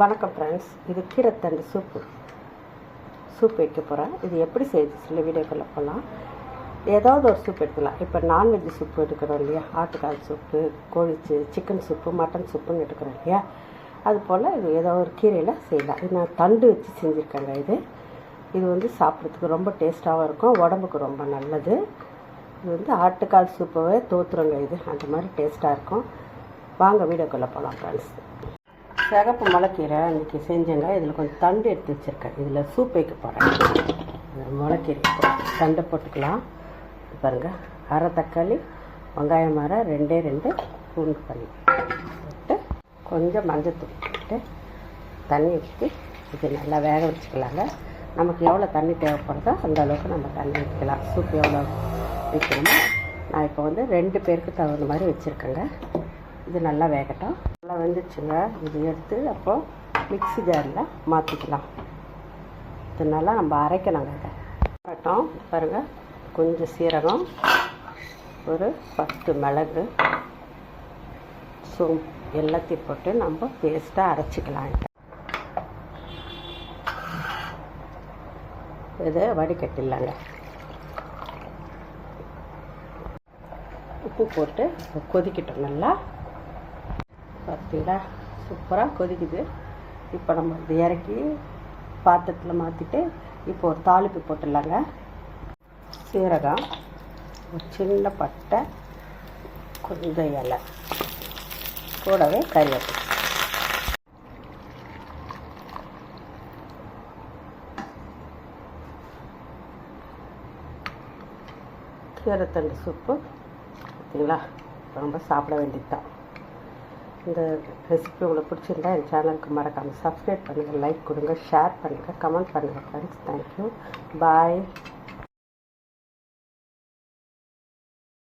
வணக்கம் ஃப்ரெண்ட்ஸ் இது கீரைத்தண்டு soup. Soup வைக்க போகிறேன் இது எப்படி செய்யுது? சில வீடியோக்குள்ளே போகலாம் ஏதாவது ஒரு சூப் எடுக்கலாம் இப்போ நான்வெஜ் சூப்பு எடுக்கிறோம் இல்லையா? ஆட்டுக்கால் சூப்பு கோழி சிக்கன் சூப்பு மட்டன் சூப்புன்னு எடுக்கிறோம் இல்லையா? அது போல் இது ஏதோ ஒரு கீரையில் செய்யலாம். இது நான் தண்டு வச்சு செஞ்சுருக்கேங்க இது. இது வந்து சாப்பிட்றதுக்கு ரொம்ப டேஸ்ட்டாகவும் இருக்கும். உடம்புக்கு ரொம்ப நல்லது. இது வந்து ஆட்டுக்கால் சூப்பவே தோத்துருங்க இது. அந்த மாதிரி டேஸ்ட்டாக இருக்கும். வாங்க வீடியோக்குள்ளே போகலாம் ஃப்ரெண்ட்ஸ் சிகப்பு முளைக்கீரை இன்றைக்கி செஞ்சேங்க. இதில் கொஞ்சம் தண்டு எடுத்து வச்சுருக்கேன். இதில் சூப் வைக்க போகிறேன் முளைக்கீரை. தண்டை போட்டுக்கலாம். பாருங்க. அரை தக்காளி வெங்காயம் மரம் ரெண்டே ரெண்டு பூண்டு பண்ணி விட்டு கொஞ்சம் மஞ்சத்தூள் போட்டு தண்ணி ஊற்றி இது நல்லா வேக வச்சுக்கலாங்க. நமக்கு எவ்வளோ தண்ணி தேவைப்படுதோ அந்த அளவுக்கு நம்ம தண்ணி வைக்கலாம் சூப் எவ்வளோ வைக்கணுமோ நான் இப்போ வந்து ரெண்டு பேருக்கு தகுந்த மாதிரி வச்சுருக்கேங்க. இது நல்லா வேகட்டும். நல்லா வெந்துச்சுங்க இது எடுத்து அப்போ மிக்ஸி ஜாரில் மாற்றிக்கலாம் இது நல்லா நம்ம அரைக்கணுங்க இதை. வரட்டும் பாருங்கள் கொஞ்சம் சீரகம் ஒரு பத்து மிளகு சோம் எல்லாத்தையும் போட்டு நம்ம பேஸ்ட்டாக அரைச்சிக்கலாம் இதை. இதை வடிகட்டிடலாங்க உப்பு போட்டு கொதிக்கட்டும் நல்லா. பார்த்தீங்களா சூப்பராக கொதிக்குது. இப்போ நம்ம இதை இறக்கி பாத்திரத்தில் மாற்றிட்டு இப்போ ஒரு தாளிப்பு போட்டுடலாங்க. சீரகம் ஒரு சின்ன பட்டை கொஞ்சம் இலை கூடவே கறிவேப்பிலை. கீரைத்தண்டு சூப்பு பார்த்தீங்களா ரொம்ப சாப்பிட வேண்டியது தான் இந்த ரெசிபி உங்களுக்கு பிடிச்சிருந்தா என் சேனலுக்கு மறக்காமல் சப்ஸ்கிரைப் பண்ணுங்கள் லைக் கொடுங்க ஷேர் பண்ணுங்கள் கமெண்ட் பண்ணுங்கள் ஃப்ரெண்ட்ஸ் தேங்க்யூ பாய்